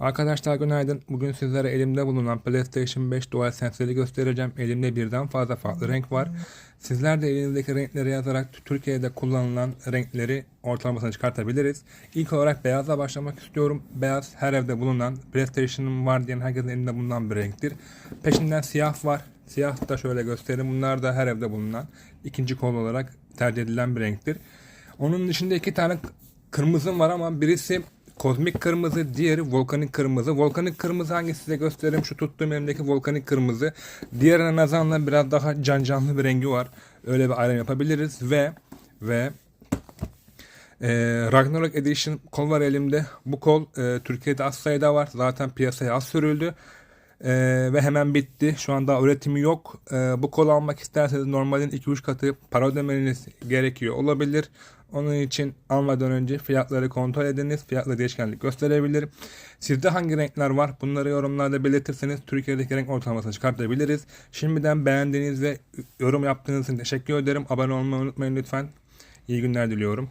Arkadaşlar günaydın. Bugün sizlere elimde bulunan PlayStation 5 DualSense'leri göstereceğim. Elimde birden fazla farklı renk var. Sizler de elinizdeki renkleri yazarak Türkiye'de kullanılan renkleri ortalamasını çıkartabiliriz. İlk olarak beyazla başlamak istiyorum. Beyaz her evde bulunan PlayStation'ım var diyen herkesin elinde bulunan bir renktir. Peşinden siyah var. Siyah da şöyle göstereyim. Bunlar da her evde bulunan ikinci kol olarak tercih edilen bir renktir. Onun dışında iki tane kırmızım var ama birisi kozmik kırmızı, diğeri volkanik kırmızı. Volkanik kırmızı hangisi size göstereyim? Şu tuttuğum elimdeki volkanik kırmızı. Diğerine nazaran biraz daha can canlı bir rengi var. Öyle bir ayrım yapabiliriz ve ve e, Ragnarok Edition kol var elimde. Bu kol e, Türkiye'de az sayıda var. Zaten piyasaya az sürüldü. E, ve hemen bitti. Şu anda üretimi yok. E, bu kol almak isterseniz normalin 2-3 katı para ödemeniz gerekiyor olabilir. Onun için almadan önce fiyatları kontrol ediniz. Fiyatlı değişkenlik gösterebilir. Sizde hangi renkler var? Bunları yorumlarda belirtirseniz Türkiye'deki renk ortalamasını çıkartabiliriz. Şimdiden beğendiğiniz ve yorum yaptığınız için teşekkür ederim. Abone olmayı unutmayın lütfen. İyi günler diliyorum.